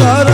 chora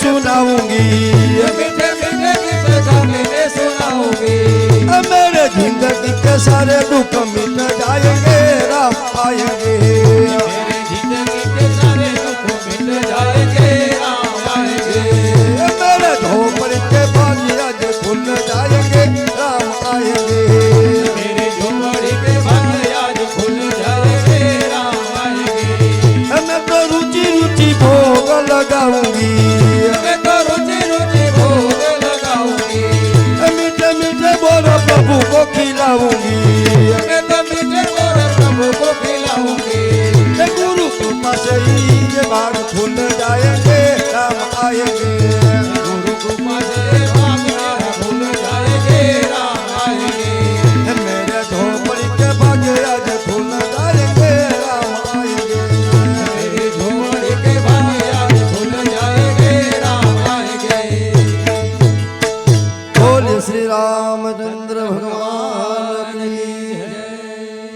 सुनाऊंगी मेरे सुनाऊंगी सारे दुख